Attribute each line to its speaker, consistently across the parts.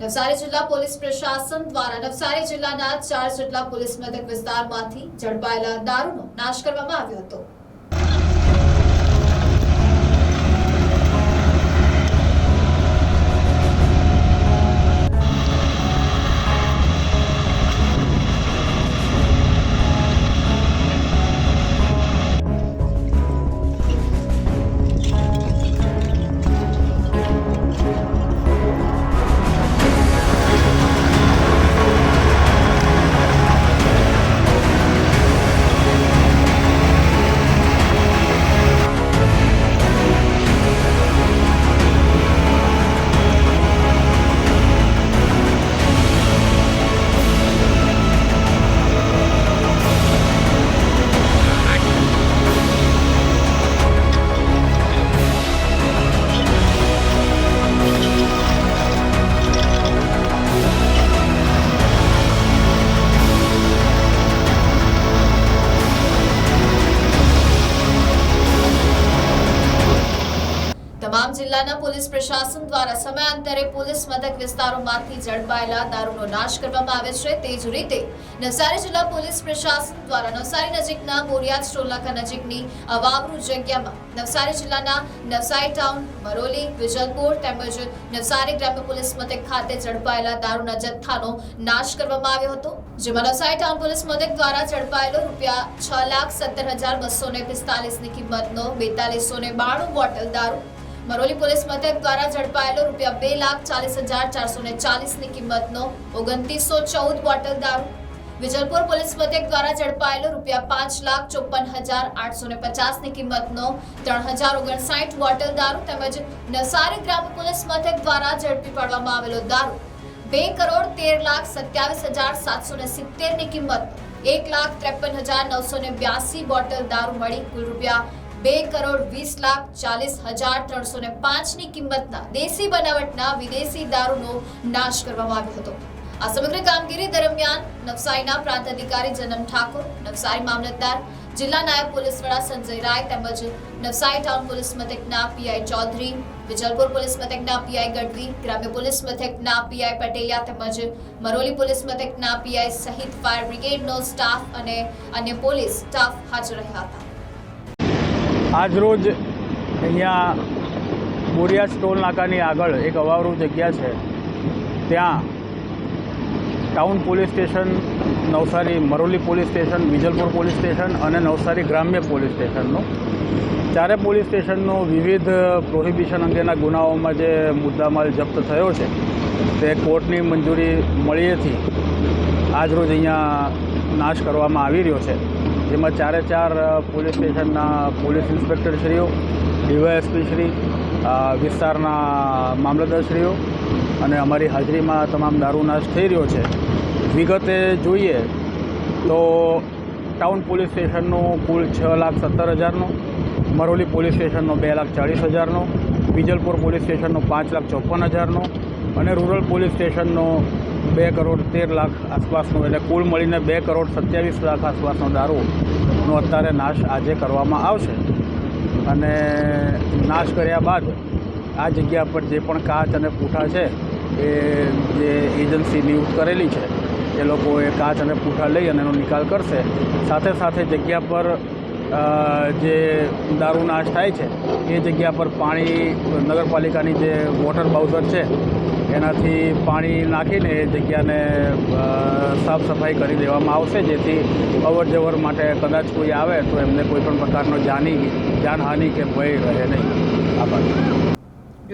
Speaker 1: નવસારી જિલ્લા પોલીસ પ્રશાસન દ્વારા નવસારી જિલ્લાના ચાર જેટલા પોલીસ મથક વિસ્તારમાંથી ઝડપાયેલા દારૂનો નાશ કરવામાં આવ્યો હતો. જિલ્લાના પોલીસ પ્રશાસન દ્વારા સમયાંતરે પોલીસ મથક વિસ્તારોમાંથી ઝડપાયેલા દારૂનો નાશ કરવામાં આવે છે. તે જ રીતે નવસારી જિલ્લા પોલીસ પ્રશાસન દ્વારા નવસારી નજીકના બોરિયાદ ટોલનાકા નજીકની અવાવરૂ જગ્યામાં નવસારી જિલ્લાના નવસારી ટાઉન, મરોલી, વિજલપુર તેમજ નવસારી ગ્રામ્ય પોલીસ મથક ખાતે ઝડપાયેલા દારૂના જથ્થાનો નાશ કરવામાં આવ્યો હતો. જેમાં નવસારી ટાઉન પોલીસ મથક દ્વારા ઝડપાયેલો રૂપિયા છ લાખ સત્તર હજાર બસો ને પિસ્તાલીસની કિંમતનો બેતાલીસો ને બાણું બોટલ દારૂ મરોલી પોલીસ મથક દ્વારા ઝડપાયેલો રૂપિયા બે લાખ ચાલીસ હજાર ચારસો ને ચાલીસની કિંમતનો ઓગણત્રીસો ચૌદ બોટલ દારૂ. વિજલપુર પોલીસ મથક દ્વારા ઝડપાયેલો રૂપિયા પાંચ લાખ ચોપન હજાર આઠસો ને પચાસની કિંમતનો ત્રણ હજાર ઓગણસાઠ બોટલ દારૂ તેમજ નસારી ગ્રામ પોલીસ મથક દ્વારા ઝડપી પાડવામાં આવેલો દારૂ. બે કરોડ તેર લાખ સત્યાવીસ હજાર સાતસો ને સિત્તેરની કિંમત, એક લાખ ત્રેપન હજાર નવસો ને બ્યાસી બોટલ દારૂ મળી કુલ રૂપિયા બે કરોડ વીસ લાખ ચાલીસ હજાર ત્રણસો ને પાંચની કિંમતના દેશી બનાવટના વિદેશી દારૂનો નાશ કરવામાં આવ્યો હતો. આ સમગ્ર કામગીરી દરમિયાન નવસારીના પ્રાંત અધિકારી જનમ ઠાકોર, નવસારી મામલતદાર, જિલ્લા નાયબ પોલીસ વડા સંજય રાય તેમજ નવસારી ટાઉન પોલીસ મથકના પીઆઈ ચૌધરી, વિજલપુર પોલીસ મથકના પીઆઈ ગઢવી, ગ્રામ્ય પોલીસ મથકના પીઆઈ પટેલિયા તેમજ મરોલી પોલીસ મથકના પીઆઈ સહિત ફાયર બ્રિગેડનો સ્ટાફ અને અન્ય પોલીસ સ્ટાફ હાજર રહ્યા હતા.
Speaker 2: આજરોજ અહીંયા બોરિયાજ ટોલ નાકાની આગળ એક અવાવરૂ જગ્યા છે. ત્યાં town police station, Navsari Maroli police station, Vijalpur police station અને નવસારી ગ્રામ્ય પોલીસ સ્ટેશનનો. ચારે પોલીસ સ્ટેશનનો વિવિધ પ્રોહિબિશન અંગેના ગુનાઓમાં જે મુદ્દામાલ જપ્ત થયો છે, તે કોર્ટની મંજૂરી મળીએથી આજરોજ અહીંયા નાશ કરવામાં આવી રહ્યો છે. જેમાં ચારે ચાર પોલીસ સ્ટેશનના પોલીસ ઇન્સ્પેક્ટરશ્રીઓ ડીવાયએસપી શ્રી અ, વિસ્તારના મામલતદારશ્રીઓ અને અમારી હાજરીમાં તમામ દારૂનાશ થઈ રહ્યો છે. વિગતે જોઈએ તો ટાઉન પોલીસ સ્ટેશનનું કુલ છ લાખ સત્તર હજારનું મરોલી પોલીસ સ્ટેશનનો બે લાખ ચાળીસ હજારનો વિજલપુર પોલીસ સ્ટેશનનો પાંચ લાખ ચોપન હજારનો અને રૂરલ પોલીસ સ્ટેશનનો બે કરોડ તેર લાખ આસપાસનો, એટલે કુલ મળીને બે કરોડ સત્યાવીસ લાખ આસપાસનો દારૂનો અત્યારે નાશ આજે કરવામાં આવશે. અને નાશ કર્યા બાદ આ જગ્યા પર જે પણ કાચ અને પૂઠા છે, એ જે એજન્સી નિયુક્ત કરેલી છે, એ લોકો એ કાચ અને પૂઠા લઈ અને એનો નિકાલ કરશે. સાથે સાથે જગ્યા પર જે દારૂ નાશ થાય છે, એ જગ્યા પર પાણી નગરપાલિકાની જે વોટર બાઉઝર છે એનાથી પાણી નાખીને એ જગ્યાને સાફ સફાઈ કરી દેવામાં આવશે, જેથી અવર જવર માટે કદાચ કોઈ આવે તો એમને કોઈ પણ પ્રકારનો જાની, જાનહાનિ કે ભય રહે નહીં. આભાર.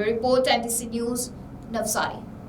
Speaker 1: Report, NTC news, Navsari.